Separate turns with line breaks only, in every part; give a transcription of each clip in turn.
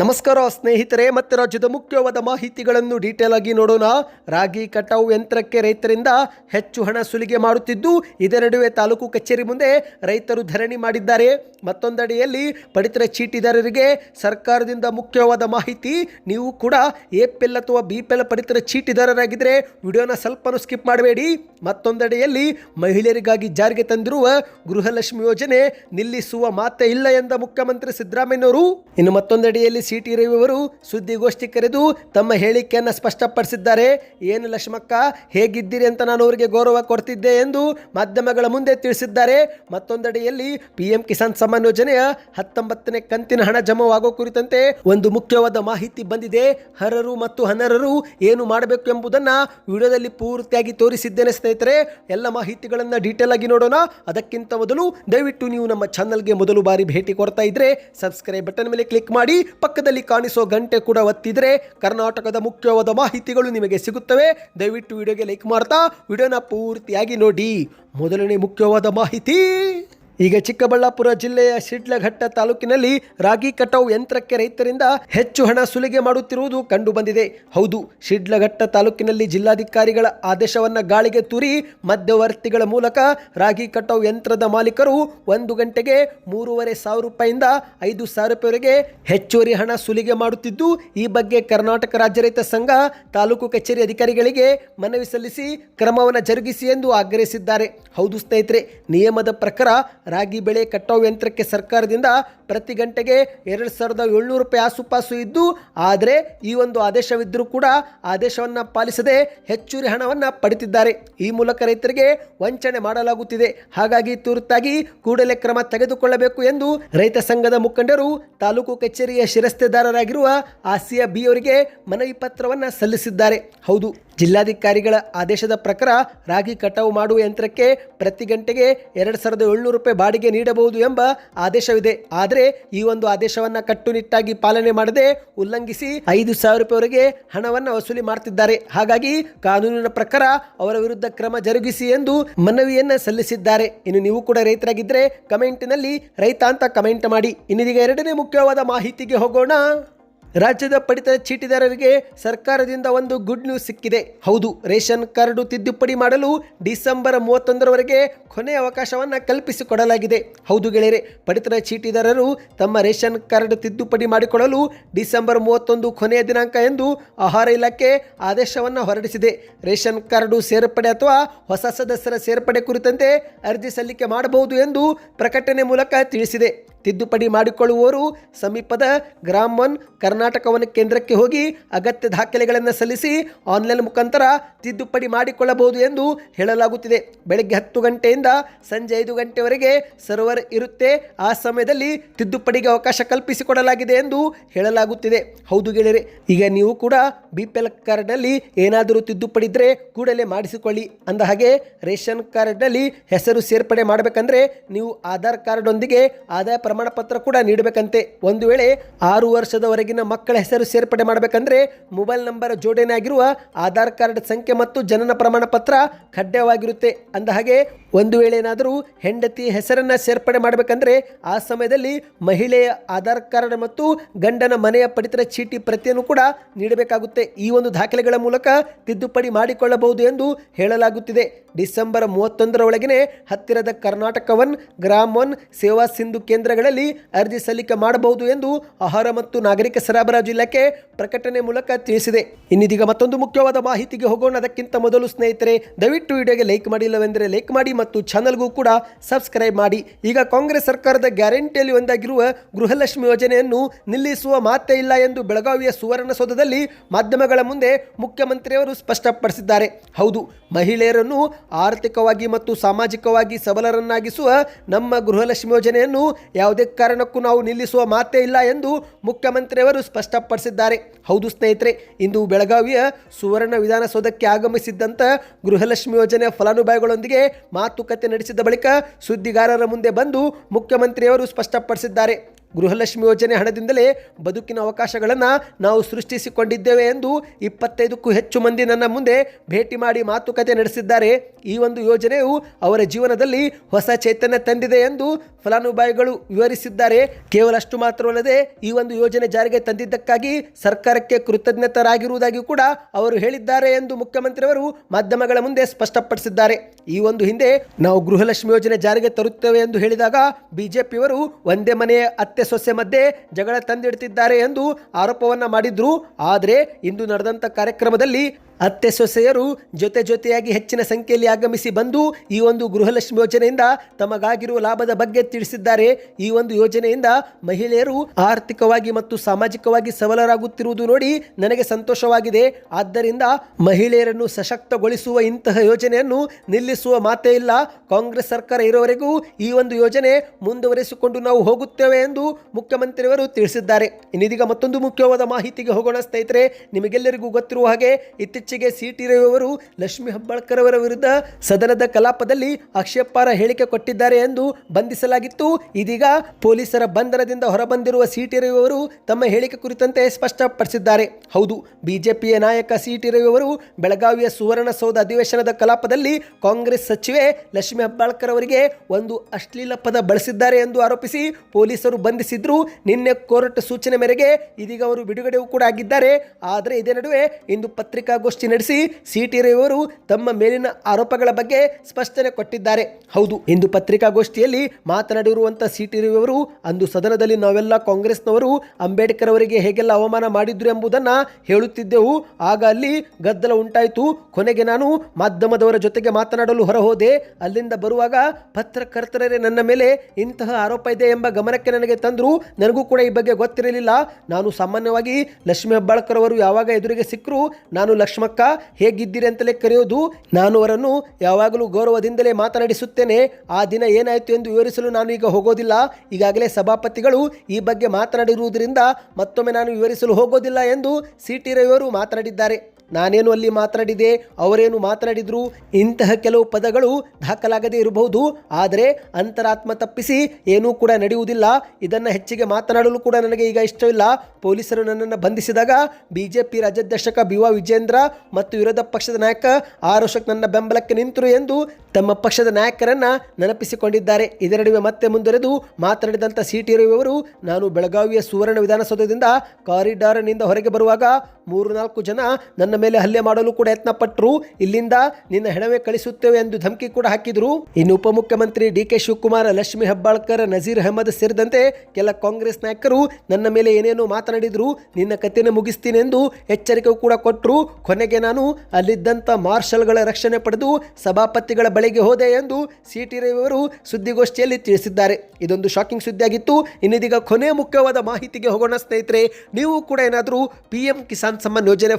ನಮಸ್ಕಾರ ಸ್ನೇಹಿತರೆ, ಮತ್ತು ರಾಜ್ಯದ ಮುಖ್ಯವಾದ ಮಾಹಿತಿಗಳನ್ನು ಡೀಟೇಲ್ ಆಗಿ ನೋಡೋಣ. ರಾಗಿ ಕಟಾವು ಯಂತ್ರಕ್ಕೆ ರೈತರಿಂದ ಹೆಚ್ಚು ಹಣ ಸುಲಿಗೆ ಮಾಡುತ್ತಿದ್ದು ಇದರ ನಡುವೆ ತಾಲೂಕು ಕಚೇರಿ ಮುಂದೆ ರೈತರು ಧರಣಿ ಮಾಡಿದ್ದಾರೆ. ಮತ್ತೊಂದೆಡೆಯಲ್ಲಿ ಪಡಿತರ ಚೀಟಿದಾರರಿಗೆ ಸರ್ಕಾರದಿಂದ ಮುಖ್ಯವಾದ ಮಾಹಿತಿ, ನೀವು ಕೂಡ ಎ ಪಿ ಅಥವಾ ಬಿ ಪಿ ಎಲ್ ಪಡಿತರ ಚೀಟಿದಾರರಾಗಿದ್ದರೆ ವಿಡಿಯೋನ ಸ್ವಲ್ಪನೂ ಸ್ಕಿಪ್ ಮಾಡಬೇಡಿ. ಮತ್ತೊಂದೆಡೆಯಲ್ಲಿ ಮಹಿಳೆಯರಿಗಾಗಿ ಜಾರಿಗೆ ತಂದಿರುವ ಗೃಹಲಕ್ಷ್ಮಿ ಯೋಜನೆ ನಿಲ್ಲಿಸುವ ಮಾತೇ ಇಲ್ಲ ಎಂದ ಮುಖ್ಯಮಂತ್ರಿ ಸಿದ್ದರಾಮಯ್ಯನವರು. ಇನ್ನು ಮತ್ತೊಂದೆಡೆಯಲ್ಲಿ ಸಿಟಿ ರವಿಯವರು ಸುದ್ದಿಗೋಷ್ಠಿ ಕರೆದು ತಮ್ಮ ಹೇಳಿಕೆಯನ್ನು ಸ್ಪಷ್ಟಪಡಿಸಿದ್ದಾರೆ. ಏನು ಲಕ್ಷ್ಮಕ್ಕ, ಹೇಗಿದ್ದೀರಿ ಅಂತ ನಾನು ಅವರಿಗೆ ಗೌರವ ಕೊಡ್ತಿದ್ದೆ ಎಂದು ಮಾಧ್ಯಮಗಳ ಮುಂದೆ ತಿಳಿಸಿದ್ದಾರೆ. ಮತ್ತೊಂದೆಡೆಯಲ್ಲಿ ಪಿ ಎಂ ಕಿಸಾನ್ ಸಮ್ಮಾನ್ ಯೋಜನೆಯ ಹತ್ತೊಂಬತ್ತನೇ ಕಂತಿನ ಹಣ ಜಮಾವಾಗುವ ಕುರಿತಂತೆ ಒಂದು ಮುಖ್ಯವಾದ ಮಾಹಿತಿ ಬಂದಿದೆ. ಹರರು ಮತ್ತು ಹನರರು ಏನು ಮಾಡಬೇಕು ಎಂಬುದನ್ನು ವಿಡಿಯೋದಲ್ಲಿ ಪೂರ್ತಿಯಾಗಿ ತೋರಿಸಿದ್ದೇನೆ ಸ್ನೇಹಿತರೆ. ಎಲ್ಲ ಮಾಹಿತಿಗಳನ್ನು ಡೀಟೇಲ್ ಆಗಿ ನೋಡೋಣ. ಅದಕ್ಕಿಂತ ಮೊದಲು ದಯವಿಟ್ಟು ನೀವು ನಮ್ಮ ಚಾನಲ್ಗೆ ಮೊದಲು ಬಾರಿ ಭೇಟಿ ಕೊಡ್ತಾ ಇದ್ರೆ ಸಬ್ಸ್ಕ್ರೈಬ್ ಬಟನ್ ಮೇಲೆ ಕ್ಲಿಕ್ ಮಾಡಿ ಪಕ್ಕದಲ್ಲಿ ಕಾಣಿಸೋ ಗಂಟೆ ಕೂಡ ಒತ್ತಿದ್ರೆ ಕರ್ನಾಟಕದ ಮುಖ್ಯವಾದ ಮಾಹಿತಿಗಳು ನಿಮಗೆ ಸಿಗುತ್ತವೆ. ದಯವಿಟ್ಟು ವಿಡಿಯೋಗೆ ಲೈಕ್ ಮಾಡ್ತಾ, ವಿಡಿಯೋನ ಪೂರ್ತಿಯಾಗಿ ನೋಡಿ. ಮೊದಲನೇ ಮುಖ್ಯವಾದ ಮಾಹಿತಿ. ಈಗ ಚಿಕ್ಕಬಳ್ಳಾಪುರ ಜಿಲ್ಲೆಯ ಶಿಡ್ಲಘಟ್ಟ ತಾಲೂಕಿನಲ್ಲಿ ರಾಗಿ ಕಟಾವು ಯಂತ್ರಕ್ಕೆ ರೈತರಿಂದ ಹೆಚ್ಚು ಹಣ ಸುಲಿಗೆ ಮಾಡುತ್ತಿರುವುದು ಕಂಡುಬಂದಿದೆ. ಹೌದು, ಶಿಡ್ಲಘಟ್ಟ ತಾಲೂಕಿನಲ್ಲಿ ಜಿಲ್ಲಾಧಿಕಾರಿಗಳ ಆದೇಶವನ್ನ ಗಾಳಿಗೆ ತೂರಿ ಮಧ್ಯವರ್ತಿಗಳ ಮೂಲಕ ರಾಗಿ ಕಟಾವು ಯಂತ್ರದ ಮಾಲೀಕರು ಒಂದು ಗಂಟೆಗೆ ಮೂರುವರೆ ಸಾವಿರ ರೂಪಾಯಿಂದ ಐದು ಸಾವಿರ ರೂಪಾಯಿವರೆಗೆ ಹೆಚ್ಚುವರಿ ಹಣ ಸುಲಿಗೆ ಮಾಡುತ್ತಿದ್ದು, ಈ ಬಗ್ಗೆ ಕರ್ನಾಟಕ ರಾಜ್ಯ ರೈತ ಸಂಘ ತಾಲೂಕು ಕಚೇರಿ ಅಧಿಕಾರಿಗಳಿಗೆ ಮನವಿ ಸಲ್ಲಿಸಿ ಕ್ರಮವನ್ನು ಜರುಗಿಸಿ ಎಂದು ಆಗ್ರಹಿಸಿದ್ದಾರೆ. ಹೌದು ಸ್ನೇಹಿತರೆ, ನಿಯಮದ ಪ್ರಕಾರ ರಾಗಿ ಬೆಳೆ ಕಟಾವು ಯಂತ್ರಕ್ಕೆ ಸರ್ಕಾರದಿಂದ ಪ್ರತಿ ಗಂಟೆಗೆ ಎರಡು ಸಾವಿರದ ಏಳ್ನೂರು ರೂಪಾಯಿ ಆಸುಪಾಸು ಇದ್ದು, ಆದರೆ ಈ ಒಂದು ಆದೇಶವಿದ್ದರೂ ಕೂಡ ಆದೇಶವನ್ನು ಪಾಲಿಸದೆ ಹೆಚ್ಚುವರಿ ಹಣವನ್ನು ಪಡೆದಿದ್ದಾರೆ ಈ ಮೂಲಕ ರೈತರಿಗೆ ವಂಚನೆ ಮಾಡಲಾಗುತ್ತಿದೆ. ಹಾಗಾಗಿ ತುರ್ತಾಗಿ ಕೂಡಲೇ ಕ್ರಮ ತೆಗೆದುಕೊಳ್ಳಬೇಕು ಎಂದು ರೈತ ಸಂಘದ ಮುಖಂಡರು ತಾಲೂಕು ಕಚೇರಿಯ ಶಿರಸ್ತೆದಾರರಾಗಿರುವ ಆಸಿಯಾ ಬಿ ಅವರಿಗೆ ಮನವಿ ಪತ್ರವನ್ನು ಸಲ್ಲಿಸಿದ್ದಾರೆ. ಹೌದು. ಜಿಲ್ಲಾಧಿಕಾರಿಗಳ ಆದೇಶದ ಪ್ರಕಾರ ರಾಗಿ ಕಟಾವು ಮಾಡುವ ಯಂತ್ರಕ್ಕೆ ಪ್ರತಿ ಗಂಟೆಗೆ ಎರಡು ಸಾವಿರದ ಏಳ್ನೂರು ರೂಪಾಯಿ ಬಾಡಿಗೆ ನೀಡಬಹುದು ಎಂಬ ಆದೇಶವಿದೆ. ಆದರೆ ಈ ಒಂದು ಆದೇಶವನ್ನು ಕಟ್ಟುನಿಟ್ಟಾಗಿ ಪಾಲನೆ ಮಾಡದೆ ಉಲ್ಲಂಘಿಸಿ ಐದು ಸಾವಿರ ರೂಪಾಯಿವರೆಗೆ ಹಣವನ್ನು ವಸೂಲಿ ಮಾಡ್ತಿದ್ದಾರೆ. ಹಾಗಾಗಿ ಕಾನೂನಿನ ಪ್ರಕಾರ ಅವರ ವಿರುದ್ಧ ಕ್ರಮ ಜರುಗಿಸಿ ಎಂದು ಮನವಿಯನ್ನು ಸಲ್ಲಿಸಿದ್ದಾರೆ. ಇನ್ನು ನೀವು ಕೂಡ ರೈತರಾಗಿದ್ದರೆ ಕಮೆಂಟಿನಲ್ಲಿ ರೈತ ಅಂತ ಕಮೆಂಟ್ ಮಾಡಿ. ಇನ್ನಿದೀಗ ಎರಡನೇ ಮುಖ್ಯವಾದ ಮಾಹಿತಿಗೆ ಹೋಗೋಣ. ರಾಜ್ಯದ ಪಡಿತರ ಚೀಟಿದಾರರಿಗೆ ಸರ್ಕಾರದಿಂದ ಒಂದು ಗುಡ್ ನ್ಯೂಸ್ ಸಿಕ್ಕಿದೆ. ಹೌದು, ರೇಷನ್ ಕಾರ್ಡು ತಿದ್ದುಪಡಿ ಮಾಡಲು ಡಿಸೆಂಬರ್ ಮೂವತ್ತೊಂದರವರೆಗೆ ಕೊನೆಯ ಅವಕಾಶವನ್ನು ಕಲ್ಪಿಸಿಕೊಡಲಾಗಿದೆ. ಹೌದು ಗೆಳೆಯರೆ, ಪಡಿತರ ಚೀಟಿದಾರರು ತಮ್ಮ ರೇಷನ್ ಕಾರ್ಡ್ ತಿದ್ದುಪಡಿ ಮಾಡಿಕೊಳ್ಳಲು ಡಿಸೆಂಬರ್ ಮೂವತ್ತೊಂದು ಕೊನೆಯ ದಿನಾಂಕ ಎಂದು ಆಹಾರ ಇಲಾಖೆ ಆದೇಶವನ್ನು ಹೊರಡಿಸಿದೆ. ರೇಷನ್ ಕಾರ್ಡು ಸೇರ್ಪಡೆ ಅಥವಾ ಹೊಸ ಸದಸ್ಯರ ಸೇರ್ಪಡೆ ಕುರಿತಂತೆ ಅರ್ಜಿ ಸಲ್ಲಿಕೆ ಮಾಡಬಹುದು ಎಂದು ಪ್ರಕಟಣೆ ಮೂಲಕ ತಿಳಿಸಿದೆ. ತಿದ್ದುಪಡಿ ಮಾಡಿಕೊಳ್ಳುವವರು ಸಮೀಪದ ಗ್ರಾಮ್ ಒನ್ ಕರ್ನಾಟಕ ವನ ಕೇಂದ್ರಕ್ಕೆ ಹೋಗಿ ಅಗತ್ಯ ದಾಖಲೆಗಳನ್ನು ಸಲ್ಲಿಸಿ ಆನ್ಲೈನ್ ಮುಖಾಂತರ ತಿದ್ದುಪಡಿ ಮಾಡಿಕೊಳ್ಳಬಹುದು ಎಂದು ಹೇಳಲಾಗುತ್ತಿದೆ. ಬೆಳಗ್ಗೆ ಹತ್ತು ಗಂಟೆಯಿಂದ ಸಂಜೆ ಐದು ಗಂಟೆವರೆಗೆ ಸರ್ವರ್ ಇರುತ್ತೆ. ಆ ಸಮಯದಲ್ಲಿ ತಿದ್ದುಪಡಿಗೆ ಅವಕಾಶ ಕಲ್ಪಿಸಿಕೊಡಲಾಗಿದೆ ಎಂದು ಹೇಳಲಾಗುತ್ತಿದೆ. ಹೌದು ಗೆಳೆಯರೆ, ಈಗ ನೀವು ಕೂಡ ಬಿ ಪಿ ಎಲ್ ಕಾರ್ಡ್ನಲ್ಲಿ ಏನಾದರೂ ತಿದ್ದುಪಡಿ ಇದ್ದರೆ ಕೂಡಲೇ ಮಾಡಿಸಿಕೊಳ್ಳಿ. ಅಂದ ಹಾಗೆ ರೇಷನ್ ಕಾರ್ಡ್ನಲ್ಲಿ ಹೆಸರು ಸೇರ್ಪಡೆ ಮಾಡಬೇಕಂದ್ರೆ ನೀವು ಆಧಾರ್ ಕಾರ್ಡ್ನೊಂದಿಗೆ ಆದಾಯ ಪ್ರಮಾಣ ಪತ್ರ ಕೂಡ ನೀಡಬೇಕಂತೆ. ಒಂದು ವೇಳೆ ಆರು ವರ್ಷದವರೆಗಿನ ಮಕ್ಕಳ ಹೆಸರು ಸೇರ್ಪಡೆ ಮಾಡಬೇಕಂದ್ರೆ ಮೊಬೈಲ್ ನಂಬರ್ ಜೋಡಣೆ ಆಗಿರುವ ಆಧಾರ್ ಕಾರ್ಡ್ ಸಂಖ್ಯೆ ಮತ್ತು ಜನನ ಪ್ರಮಾಣ ಪತ್ರ ಕಡ್ಡಾಯವಾಗಿರುತ್ತೆ ಅಂದ ಹಾಗೆ ಒಂದು ವೇಳೆ ಏನಾದರೂ ಹೆಂಡತಿ ಹೆಸರನ್ನ ಸೇರ್ಪಡೆ ಮಾಡಬೇಕಂದ್ರೆ ಆ ಸಮಯದಲ್ಲಿ ಮಹಿಳೆಯ ಆಧಾರ್ ಕಾರ್ಡ್ ಮತ್ತು ಗಂಡನ ಮನೆಯ ಪಡಿತರ ಚೀಟಿ ಪ್ರತಿಯನ್ನು ಕೂಡ ನೀಡಬೇಕಾಗುತ್ತೆ. ಈ ಒಂದು ದಾಖಲೆಗಳ ಮೂಲಕ ತಿದ್ದುಪಡಿ ಮಾಡಿಕೊಳ್ಳಬಹುದು ಎಂದು ಹೇಳಲಾಗುತ್ತಿದೆ. ಡಿಸೆಂಬರ್ ಮೂವತ್ತೊಂದರ ಒಳಗಿನೇ ಹತ್ತಿರದ ಕರ್ನಾಟಕ ಒನ್, ಗ್ರಾಮ್ ಒನ್ ಸೇವಾ ಸಿಂಧು ಕೇಂದ್ರಗಳಲ್ಲಿ ಅರ್ಜಿ ಸಲ್ಲಿಕೆ ಮಾಡಬಹುದು ಎಂದು ಆಹಾರ ಮತ್ತು ನಾಗರಿಕ ಸರಬರಾಜು ಇಲಾಖೆ ಪ್ರಕಟಣೆ ಮೂಲಕ ತಿಳಿಸಿದೆ. ಇನ್ನಿದೀಗ ಮತ್ತೊಂದು ಮುಖ್ಯವಾದ ಮಾಹಿತಿಗೆ ಹೋಗೋಣ. ಅದಕ್ಕಿಂತ ಮೊದಲು ಸ್ನೇಹಿತರೆ, ದಯವಿಟ್ಟು ವಿಡಿಯೋಗೆ ಲೈಕ್ ಮಾಡಿಲ್ಲವೆಂದರೆ ಲೈಕ್ ಮಾಡಿ ಮತ್ತು ಚಾನಲ್ಗೂ ಕೂಡ ಸಬ್ಸ್ಕ್ರೈಬ್ ಮಾಡಿ. ಈಗ ಕಾಂಗ್ರೆಸ್ ಸರ್ಕಾರದ ಗ್ಯಾರಂಟಿಯಲ್ಲಿ ಒಂದಾಗಿರುವ ಗೃಹಲಕ್ಷ್ಮಿ ಯೋಜನೆಯನ್ನು ನಿಲ್ಲಿಸುವ ಮಾತೇ ಇಲ್ಲ ಎಂದು ಬೆಳಗಾವಿಯ ಸುವರ್ಣಸೌಧದಲ್ಲಿ ಮಾಧ್ಯಮಗಳ ಮುಂದೆ ಮುಖ್ಯಮಂತ್ರಿಯವರು ಸ್ಪಷ್ಟಪಡಿಸಿದ್ದಾರೆ. ಹೌದು, ಮಹಿಳೆಯರನ್ನು ಆರ್ಥಿಕವಾಗಿ ಮತ್ತು ಸಾಮಾಜಿಕವಾಗಿ ಸಬಲರನ್ನಾಗಿಸುವ ನಮ್ಮ ಗೃಹಲಕ್ಷ್ಮಿ ಯೋಜನೆಯನ್ನು ಯಾವುದೇ ಕಾರಣಕ್ಕೂ ನಾವು ನಿಲ್ಲಿಸುವ ಮಾತೇ ಇಲ್ಲ ಎಂದು ಮುಖ್ಯಮಂತ್ರಿಯವರು ಸ್ಪಷ್ಟಪಡಿಸಿದ್ದಾರೆ. ಹೌದು ಸ್ನೇಹಿತರೆ, ಇಂದು ಬೆಳಗಾವಿಯ ಸುವರ್ಣ ವಿಧಾನಸೌಧಕ್ಕೆ ಆಗಮಿಸಿದ್ದಂಥ ಗೃಹಲಕ್ಷ್ಮಿ ಯೋಜನೆಯ ಫಲಾನುಭವಿಗಳೊಂದಿಗೆ ಮಾತುಕತೆ ನಡೆಸಿದ ಬಳಿಕ ಸುದ್ದಿಗಾರರ ಮುಂದೆ ಬಂದು ಮುಖ್ಯಮಂತ್ರಿಯವರು ಸ್ಪಷ್ಟಪಡಿಸಿದ್ದಾರೆ. ಗೃಹಲಕ್ಷ್ಮಿ ಯೋಜನೆ ಹಣದಿಂದಲೇ ಬದುಕಿನ ಅವಕಾಶಗಳನ್ನು ನಾವು ಸೃಷ್ಟಿಸಿಕೊಂಡಿದ್ದೇವೆ ಎಂದು ಇಪ್ಪತ್ತೈದಕ್ಕೂ ಹೆಚ್ಚು ಮಂದಿ ನನ್ನ ಮುಂದೆ ಭೇಟಿ ಮಾಡಿ ಮಾತುಕತೆ ನಡೆಸಿದ್ದಾರೆ. ಈ ಒಂದು ಯೋಜನೆಯು ಅವರ ಜೀವನದಲ್ಲಿ ಹೊಸ ಚೈತನ್ಯ ತಂದಿದೆ ಎಂದು ಫಲಾನುಭವಿಗಳು ವಿವರಿಸಿದ್ದಾರೆ. ಕೇವಲ ಅಷ್ಟು ಮಾತ್ರವಲ್ಲದೆ ಈ ಒಂದು ಯೋಜನೆ ಜಾರಿಗೆ ತಂದಿದ್ದಕ್ಕಾಗಿ ಸರ್ಕಾರಕ್ಕೆ ಕೃತಜ್ಞತರಾಗಿರುವುದಾಗಿ ಕೂಡ ಅವರು ಹೇಳಿದ್ದಾರೆ ಎಂದು ಮುಖ್ಯಮಂತ್ರಿಯವರು ಮಾಧ್ಯಮಗಳ ಮುಂದೆ ಸ್ಪಷ್ಟಪಡಿಸಿದ್ದಾರೆ. ಈ ಒಂದು ಹಿಂದೆ ನಾವು ಗೃಹಲಕ್ಷ್ಮಿ ಯೋಜನೆ ಜಾರಿಗೆ ತರುತ್ತೇವೆ ಎಂದು ಹೇಳಿದಾಗ ಬಿಜೆಪಿಯವರು ಒಂದೇ ಮನೆಯ ಅತ್ತೆ ಸೊಸೆ ಮಧ್ಯೆ ಜಗಳ ತಂದಿಡ್ತಿದ್ದಾರೆ ಎಂದು ಆರೋಪವನ್ನ ಮಾಡಿದ್ರು. ಆದರೆ ಇಂದು ನಡೆದಂತ ಕಾರ್ಯಕ್ರಮದಲ್ಲಿ ಅತ್ತೆ ಸೊಸೆಯರು ಜೊತೆ ಜೊತೆಯಾಗಿ ಹೆಚ್ಚಿನ ಸಂಖ್ಯೆಯಲ್ಲಿ ಆಗಮಿಸಿ ಬಂದು ಈ ಒಂದು ಗೃಹಲಕ್ಷ್ಮಿ ಯೋಜನೆಯಿಂದ ತಮಗಾಗಿರುವ ಲಾಭದ ಬಗ್ಗೆ ತಿಳಿಸಿದ್ದಾರೆ. ಈ ಒಂದು ಯೋಜನೆಯಿಂದ ಮಹಿಳೆಯರು ಆರ್ಥಿಕವಾಗಿ ಮತ್ತು ಸಾಮಾಜಿಕವಾಗಿ ಸಬಲರಾಗುತ್ತಿರುವುದು ನೋಡಿ ನನಗೆ ಸಂತೋಷವಾಗಿದೆ. ಆದ್ದರಿಂದ ಮಹಿಳೆಯರನ್ನು ಸಶಕ್ತಗೊಳಿಸುವ ಇಂತಹ ಯೋಜನೆಯನ್ನು ನಿಲ್ಲಿಸುವ ಮಾತೇ ಇಲ್ಲ. ಕಾಂಗ್ರೆಸ್ ಸರ್ಕಾರ ಇರುವವರೆಗೂ ಈ ಒಂದು ಯೋಜನೆ ಮುಂದುವರೆಸಿಕೊಂಡು ನಾವು ಹೋಗುತ್ತೇವೆ ಎಂದು ಮುಖ್ಯಮಂತ್ರಿಯವರು ತಿಳಿಸಿದ್ದಾರೆ. ಇನ್ನಿದೀಗ ಮತ್ತೊಂದು ಮುಖ್ಯವಾದ ಮಾಹಿತಿಗೆ ಹೋಗೋಣ ಸ್ನೇಹಿತರೆ. ನಿಮಗೆಲ್ಲರಿಗೂ ಗೊತ್ತಿರುವ ಹಾಗೆ ಇತ್ತೀಚೆಗೆ ಸಿ ಟಿ ಲಕ್ಷ್ಮಿ ಹೆಬ್ಬಾಳ್ಕರ್ ಅವರ ವಿರುದ್ಧ ಸದನದ ಕಲಾಪದಲ್ಲಿ ಆಕ್ಷೇಪಾರ ಹೇಳಿಕೆ ಕೊಟ್ಟಿದ್ದಾರೆ ಎಂದು ಬಂಧಿಸಲಾಗಿತ್ತು. ಇದೀಗ ಪೊಲೀಸರ ಬಂಧನದಿಂದ ಹೊರಬಂದಿರುವ ಸಿಟಿ ತಮ್ಮ ಹೇಳಿಕೆ ಕುರಿತಂತೆ ಸ್ಪಷ್ಟಪಡಿಸಿದ್ದಾರೆ. ಹೌದು, ಬಿಜೆಪಿಯ ನಾಯಕ ಸಿಟಿ ಬೆಳಗಾವಿಯ ಸುವರ್ಣಸೌಧ ಅಧಿವೇಶನದ ಕಲಾಪದಲ್ಲಿ ಕಾಂಗ್ರೆಸ್ ಸಚಿವೆ ಲಕ್ಷ್ಮಿ ಹೆಬ್ಬಾಳ್ಕರ್ ಅವರಿಗೆ ಒಂದು ಅಶ್ಲೀಲ ಪದ ಬಳಸಿದ್ದಾರೆ ಎಂದು ಆರೋಪಿಸಿ ಪೊಲೀಸರು ಬಂಧಿಸಿದ್ರು. ನಿನ್ನೆ ಕೋರ್ಟ್ ಸೂಚನೆ ಮೇರೆಗೆ ಇದೀಗ ಅವರು ಬಿಡುಗಡೆಯೂ ಕೂಡ ಆಗಿದ್ದಾರೆ. ಆದರೆ ಇದೇ ನಡುವೆ ಇಂದು ಪತ್ರಿಕಾಗೋಷ್ಠಿ ನಡೆಸಿ ಸಿ ಟಿ ರವಿಯವರು ತಮ್ಮ ಮೇಲಿನ ಆರೋಪಗಳ ಬಗ್ಗೆ ಸ್ಪಷ್ಟನೆ ಕೊಟ್ಟಿದ್ದಾರೆ. ಹೌದು, ಇಂದು ಪತ್ರಿಕಾಗೋಷ್ಠಿಯಲ್ಲಿ ಮಾತನಾಡಿರುವಂತಹ ಸಿ ಟಿ ರವಿಯವರು ಅಂದು ಸದನದಲ್ಲಿ ನಾವೆಲ್ಲ ಕಾಂಗ್ರೆಸ್ನವರು, ಅಂಬೇಡ್ಕರ್ ಅವರಿಗೆ ಹೇಗೆಲ್ಲ ಅವಮಾನ ಮಾಡಿದ್ರು ಎಂಬುದನ್ನ ಹೇಳುತ್ತಿದ್ದೆವು. ಆಗ ಅಲ್ಲಿ ಗದ್ದಲ ಉಂಟಾಯಿತು. ಕೊನೆಗೆ ನಾನು ಮಾಧ್ಯಮದವರ ಜೊತೆಗೆ ಮಾತನಾಡಲು ಹೊರಹೋದೆ. ಅಲ್ಲಿಂದ ಬರುವಾಗ ಪತ್ರಕರ್ತರೇ, ನನ್ನ ಮೇಲೆ ಇಂತಹ ಆರೋಪ ಇದೆ ಎಂಬ ಗಮನಕ್ಕೆ ನನಗೆ ತಂದ್ರು. ನನಗೂ ಕೂಡ ಈ ಬಗ್ಗೆ ಗೊತ್ತಿರಲಿಲ್ಲ. ನಾನು ಸಾಮಾನ್ಯವಾಗಿ ಲಕ್ಷ್ಮೀ ಹೆಬ್ಬಾಳ್ಕರ್ ಅವರು ಯಾವಾಗ ಎದುರಿಗೆ ಸಿಕ್ಕರು, ನಾನು ಲಕ್ಷ್ಮಕ್ಕ ಹೇಗಿದ್ದೀರಿ ಅಂತಲೇ ಕರೆಯೋದು, ನಾನು ಅವರನ್ನು ಯಾವಾಗಲೂ ಗೌರವದಿಂದಲೇ ಮಾತನಾಡಿಸುತ್ತೇನೆ. ಆ ದಿನ ಏನಾಯಿತು ಎಂದು ವಿವರಿಸಲು ನಾನು ಈಗ ಹೋಗೋದಿಲ್ಲ. ಈಗಾಗಲೇ ಸಭಾಪತಿಗಳು ಈ ಬಗ್ಗೆ ಮಾತನಾಡಿರುವುದರಿಂದ ಮತ್ತೊಮ್ಮೆ ನಾನು ವಿವರಿಸಲು ಹೋಗೋದಿಲ್ಲ ಎಂದು ಸಿ ಟಿ ರವಿಯವರು ಮಾತನಾಡಿದ್ದಾರೆ. ನಾನೇನು ಅಲ್ಲಿ ಮಾತನಾಡಿದೆ? ಅವರೇನು ಮಾತನಾಡಿದ್ರು? ಇಂತಹ ಕೆಲವು ಪದಗಳು ದಾಖಲಾಗದೇ ಇರಬಹುದು. ಆದರೆ ಅಂತರಾತ್ಮ ತಪ್ಪಿಸಿ ಏನೂ ಕೂಡ ನಡೆಯುವುದಿಲ್ಲ. ಇದನ್ನು ಹೆಚ್ಚಿಗೆ ಮಾತನಾಡಲು ಕೂಡ ನನಗೆ ಈಗ ಇಷ್ಟವಿಲ್ಲ. ಪೊಲೀಸರು ನನ್ನನ್ನು ಬಂಧಿಸಿದಾಗ ಬಿಜೆಪಿ ರಾಜ್ಯಾಧ್ಯಕ್ಷಕ ಬಿ ವಾ ವಿಜೇಂದ್ರ ಮತ್ತು ವಿರೋಧ ಪಕ್ಷದ ನಾಯಕ ಆರ್ ನನ್ನ ಬೆಂಬಲಕ್ಕೆ ನಿಂತರು ಎಂದು ತಮ್ಮ ಪಕ್ಷದ ನಾಯಕರನ್ನ ನೆನಪಿಸಿಕೊಂಡಿದ್ದಾರೆ. ಇದರ ನಡುವೆ ಮತ್ತೆ ಮುಂದುವರೆದು ಮಾತನಾಡಿದಂಥ ಸಿ ಟಿ ರವಿಯವರು ನಾನು ಬೆಳಗಾವಿಯ ಸುವರ್ಣ ವಿಧಾನಸೌಧದಿಂದ ಕಾರಿಡಾರ್ನಿಂದ ಹೊರಗೆ ಬರುವಾಗ ಮೂರು ನಾಲ್ಕು ಜನ ನನ್ನ ಮೇಲೆ ಹಲ್ಲೆ ಮಾಡಲು ಕೂಡ ಯತ್ನ ಪಟ್ಟರು ಇಲ್ಲಿಂದ ನಿನ್ನ ಹೆಣವೇ ಕಳಿಸುತ್ತೇವೆ ಎಂದು ಧಮಕಿ ಕೂಡ ಹಾಕಿದ್ರು. ಇನ್ನು ಉಪಮುಖ್ಯಮಂತ್ರಿ ಡಿ ಕೆ ಶಿವಕುಮಾರ್, ಲಕ್ಷ್ಮಿ ಹೆಬ್ಬಾಳ್ಕರ್, ನಜೀರ್ ಅಹಮದ್ ಸೇರಿದಂತೆ ಕೆಲ ಕಾಂಗ್ರೆಸ್ ನಾಯಕರು ನನ್ನ ಮೇಲೆ ಏನೇನೋ ಮಾತನಾಡಿದ್ರು. ನಿನ್ನ ಕಥೆಯನ್ನು ಮುಗಿಸ್ತೀನಿ ಎಂದು ಎಚ್ಚರಿಕೆ ಕೂಡ ಕೊಟ್ಟರು ಕೊನೆಗೆ ನಾನು ಅಲ್ಲಿದ್ದಂಥ ಮಾರ್ಷಲ್ಗಳ ರಕ್ಷಣೆ ಪಡೆದು ಸಭಾಪತಿಗಳ ಬಳಿಗೆ ಹೋದೆ ಎಂದು ಸಿ ಟಿ ರವಿಯವರು ಸುದ್ದಿಗೋಷ್ಠಿಯಲ್ಲಿ ತಿಳಿಸಿದ್ದಾರೆ. ಇದೊಂದು ಶಾಕಿಂಗ್ ಸುದ್ದಿಯಾಗಿತ್ತು. ಇನ್ನಿದೀಗ ಕೊನೆ ಮುಖ್ಯವಾದ ಮಾಹಿತಿಗೆ ಹೋಗೋಣ ಸ್ನೇಹಿತರೆ, ನೀವು ಕೂಡ ಏನಾದರೂ ಪಿ ಎಂ ಕಿಸಾನ್ ಸಮ್ಮಾನ್ ಯೋಜನೆ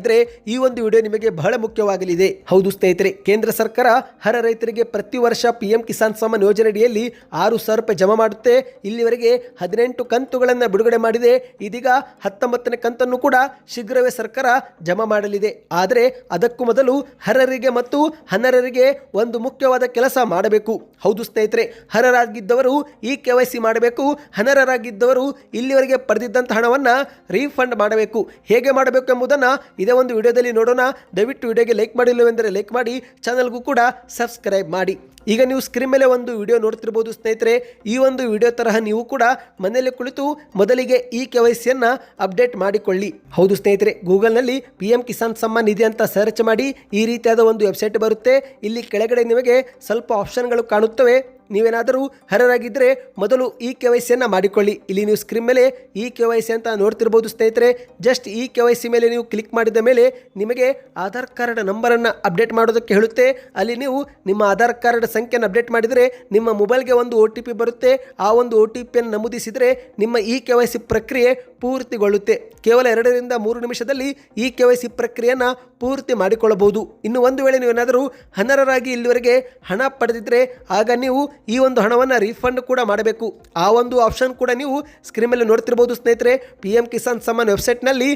ಫಲಾನುಭವಿಗಳಾಗಿದ್ದರೆ ಈ ಒಂದು ವಿಡಿಯೋ ನಿಮಗೆ ಬಹಳ ಮುಖ್ಯವಾಗಲಿದೆ. ಹೌದು ಸ್ನೇಹಿತರೆ, ಕೇಂದ್ರ ಸರ್ಕಾರ ಹರ ರೈತರಿಗೆ ಪ್ರತಿ ವರ್ಷ ಪಿಎಂ ಕಿಸಾನ್ ಸಮ್ಮಾನ್ ಯೋಜನೆ ಅಡಿಯಲ್ಲಿ ಆರು ಸಾವಿರ ರೂಪಾಯಿ ಜಮಾ ಮಾಡುತ್ತೆ. ಇಲ್ಲಿವರೆಗೆ ಹದಿನೆಂಟು ಕಂತುಗಳನ್ನು ಬಿಡುಗಡೆ ಮಾಡಿದೆ. ಇದೀಗ ಹತ್ತೊಂಬತ್ತನೇ ಕಂತನ್ನು ಕೂಡ ಶೀಘ್ರವೇ ಸರ್ಕಾರ ಜಮಾ ಮಾಡಲಿದೆ. ಆದರೆ ಅದಕ್ಕೂ ಮೊದಲು ಹರರಿಗೆ ಮತ್ತು ಹನರರಿಗೆ ಒಂದು ಮುಖ್ಯವಾದ ಕೆಲಸ ಮಾಡಬೇಕು. ಹೌದು ಸ್ನೇಹಿತರೆ ಹರರಾಗಿದ್ದವರು ಈ ಕೆ ವೈ ಸಿ ಮಾಡಬೇಕು. ಹನರರಾಗಿದ್ದವರು ಇಲ್ಲಿವರೆಗೆ ಪಡೆದಿದ್ದಂಥ ಹಣವನ್ನು ರೀಫಂಡ್ ಮಾಡಬೇಕು. ಹೇಗೆ ಮಾಡಬೇಕು ಎಂಬುದನ್ನು ಇದೇ ಒಂದು ವಿಡಿಯೋದಲ್ಲಿ ನೋಡೋಣ. ದಯವಿಟ್ಟು ವಿಡಿಯೋಗೆ ಲೈಕ್ ಮಾಡಿಲ್ಲವೆಂದರೆ ಲೈಕ್ ಮಾಡಿ. ಚಾನಲ್ಗೂ ಕೂಡ ಸಬ್ಸ್ಕ್ರೈಬ್ ಮಾಡಿ. ಈಗ ನೀವು ಸ್ಕ್ರೀನ್ ಮೇಲೆ ಒಂದು ವಿಡಿಯೋ ನೋಡ್ತಿರ್ಬೋದು, ಸ್ನೇಹಿತರೆ. ಈ ಒಂದು ವಿಡಿಯೋ ತರಹ ನೀವು ಕೂಡ ಮನೆಯಲ್ಲಿ ಕುಳಿತು ಮೊದಲಿಗೆ ಈ ಕೆ ವೈ ಸಿಯನ್ನು ಅಪ್ಡೇಟ್ ಮಾಡಿಕೊಳ್ಳಿ. ಹೌದು ಸ್ನೇಹಿತರೆ, ಗೂಗಲ್ನಲ್ಲಿ ಪಿ ಎಂ ಕಿಸಾನ್ ಸಮ್ಮಾನ್ ನಿಧಿ ಅಂತ ಸರ್ಚ್ ಮಾಡಿ ಈ ರೀತಿಯಾದ ಒಂದು ವೆಬ್ಸೈಟ್ ಬರುತ್ತೆ. ಇಲ್ಲಿ ಕೆಳಗಡೆ ನಿಮಗೆ ಸ್ವಲ್ಪ ಆಪ್ಷನ್ಗಳು ಕಾಣುತ್ತವೆ. ನೀವೇನಾದರೂ ಹರರಾಗಿದ್ದರೆ ಮೊದಲು ಈ ಕೆ ವೈ ಸಿಯನ್ನು ಮಾಡಿಕೊಳ್ಳಿ. ಇಲ್ಲಿ ನೀವು ಸ್ಕ್ರೀನ್ ಮೇಲೆ ಈ ಕೆ ವೈ ಸಿ ಅಂತ ನೋಡ್ತಿರ್ಬೋದು, ಸ್ನೇಹಿತರೆ. ಜಸ್ಟ್ ಈ ಕೆ ವೈ ಸಿ ಮೇಲೆ ನೀವು ಕ್ಲಿಕ್ ಮಾಡಿದ ಮೇಲೆ ನಿಮಗೆ ಆಧಾರ್ ಕಾರ್ಡ್ ನಂಬರನ್ನು ಅಪ್ಡೇಟ್ ಮಾಡೋದಕ್ಕೆ ಹೇಳುತ್ತೆ. ಅಲ್ಲಿ ನೀವು ನಿಮ್ಮ ಆಧಾರ್ ಕಾರ್ಡ್ ಸಂಖ್ಯೆಯನ್ನು ಅಪ್ಡೇಟ್ ಮಾಡಿದರೆ ನಿಮ್ಮ ಮೊಬೈಲ್ಗೆ ಒಂದು ಒ ಟಿ ಪಿ ಬರುತ್ತೆ. ಆ ಒಂದು ಒ ಟಿ ಪಿಯನ್ನು ನಮೂದಿಸಿದರೆ ನಿಮ್ಮ ಈ ಕೆ ವೈ ಸಿ ಪ್ರಕ್ರಿಯೆ ಪೂರ್ತಿಗೊಳ್ಳುತ್ತೆ. ಕೇವಲ ಎರಡರಿಂದ ಮೂರು ನಿಮಿಷದಲ್ಲಿ ಇ ಕೆ ವೈ ಸಿ ಪ್ರಕ್ರಿಯೆಯನ್ನು ಪೂರ್ತಿ ಮಾಡಿಕೊಳ್ಳಬಹುದು. ಇನ್ನು ಒಂದು ವೇಳೆ ನೀವೇನಾದರೂ ಹನರರಾಗಿ ಇಲ್ಲಿವರೆಗೆ ಹಣ ಪಡೆದಿದ್ದರೆ ಆಗ ನೀವು ಈ ಒಂದು ಹಣವನ್ನು ರೀಫಂಡ್ ಕೂಡ ಮಾಡಬೇಕು. ಆ ಒಂದು ಆಪ್ಷನ್ ಕೂಡ ನೀವು ಸ್ಕ್ರೀನ್ ಮೇಲೆ ನೋಡ್ತಿರ್ಬೋದು ಸ್ನೇಹಿತರೆ. ಪಿ ಎಂ ಕಿಸಾನ್ ಸಮ್ಮಾನ್ ವೆಬ್ಸೈಟ್ನಲ್ಲಿ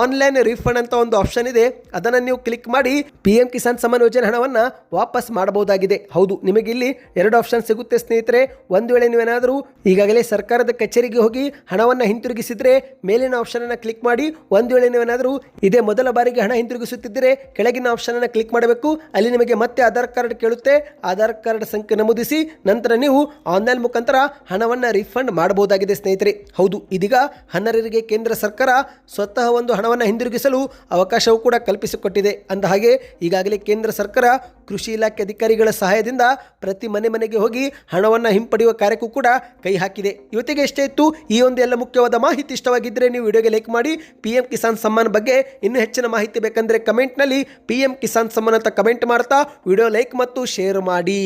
ಆನ್ಲೈನ್ ರಿಫಂಡ್ ಅಂತ ಒಂದು ಆಪ್ಷನ್ ಇದೆ. ಅದನ್ನು ನೀವು ಕ್ಲಿಕ್ ಮಾಡಿ ಪಿ ಎಂ ಕಿಸಾನ್ ಸಮ್ಮಾನ್ ಯೋಜನೆ ಹಣವನ್ನು ವಾಪಸ್ ಮಾಡಬಹುದಾಗಿದೆ. ಹೌದು, ನಿಮಗೆ ಇಲ್ಲಿ ಎರಡು ಆಪ್ಷನ್ ಸಿಗುತ್ತೆ ಸ್ನೇಹಿತರೆ. ಒಂದು ವೇಳೆ ನೀವೇನಾದರೂ ಈಗಾಗಲೇ ಸರ್ಕಾರದ ಕಚೇರಿಗೆ ಹೋಗಿ ಹಣವನ್ನು ಹಿಂತಿರುಗಿಸಿದರೆ ಮೇಲಿನ ಆಪ್ಷನ್ ಅನ್ನು ಕ್ಲಿಕ್ ಮಾಡಿ, ಒಂದು ವೇಳೆ ನೀವೇನಾದರೂ ಇದೇ ಮೊದಲ ಬಾರಿಗೆ ಹಣ ಹಿಂತಿರುಗಿಸುತ್ತಿದ್ದರೆ ಕೆಳಗಿನ ಆಪ್ಷನ್ ಅನ್ನು ಕ್ಲಿಕ್ ಮಾಡಬೇಕು. ಅಲ್ಲಿ ನಿಮಗೆ ಮತ್ತೆ ಆಧಾರ್ ಕಾರ್ಡ್ ಕೇಳುತ್ತೆ. ಆಧಾರ್ ಕಾರ್ಡ್ ಸಂಖ್ಯೆ ನಮೂದಿಸಿ, ನಂತರ ನೀವು ಆನ್ಲೈನ್ ಮುಖಾಂತರ ಹಣವನ್ನು ರಿಫಂಡ್ ಮಾಡಬಹುದಾಗಿದೆ ಸ್ನೇಹಿತರೆ. ಹೌದು, ಇದೀಗ ಹನ್ನರರಿಗೆ ಕೇಂದ್ರ ಸರ್ಕಾರ ಸ್ವತಃ ಒಂದು ಹಣವನ್ನು ಹಿಂದಿರುಗಿಸಲು ಅವಕಾಶವೂ ಕೂಡ ಕಲ್ಪಿಸಿಕೊಟ್ಟಿದೆ. ಅಂದ ಹಾಗೆ ಈಗಾಗಲೇ ಕೇಂದ್ರ ಸರ್ಕಾರ, ಕೃಷಿ ಇಲಾಖೆ ಅಧಿಕಾರಿಗಳ ಸಹಾಯದಿಂದ ಪ್ರತಿ ಮನೆ ಮನೆಗೆ ಹೋಗಿ ಹಣವನ್ನು ಹಿಂಪಡೆಯುವ ಕಾರ್ಯಕ್ಕೂ ಕೂಡ ಕೈ ಹಾಕಿದೆ. ಇವತ್ತಿಗೆ ಎಷ್ಟೇ ಇತ್ತು, ಈ ಒಂದು ಎಲ್ಲ ಮುಖ್ಯವಾದ ಮಾಹಿತಿ ಇಷ್ಟವಾಗಿದ್ದರೆ ನೀವು ವಿಡಿಯೋಗೆ ಲೈಕ್ ಮಾಡಿ, ಪಿ ಎಂ ಕಿಸಾನ್ ಸಮ್ಮಾನ್ ಬಗ್ಗೆ ಇನ್ನೂ ಹೆಚ್ಚಿನ ಮಾಹಿತಿ ಬೇಕಂದರೆ ಕಮೆಂಟ್ನಲ್ಲಿ ಪಿ ಎಂ ಕಿಸಾನ್ ಸಮ್ಮಾನ್ ಅಂತ ಕಮೆಂಟ್ ಮಾಡ್ತಾ, ವಿಡಿಯೋ ಲೈಕ್ ಮತ್ತು ಶೇರ್ ಮಾಡಿ.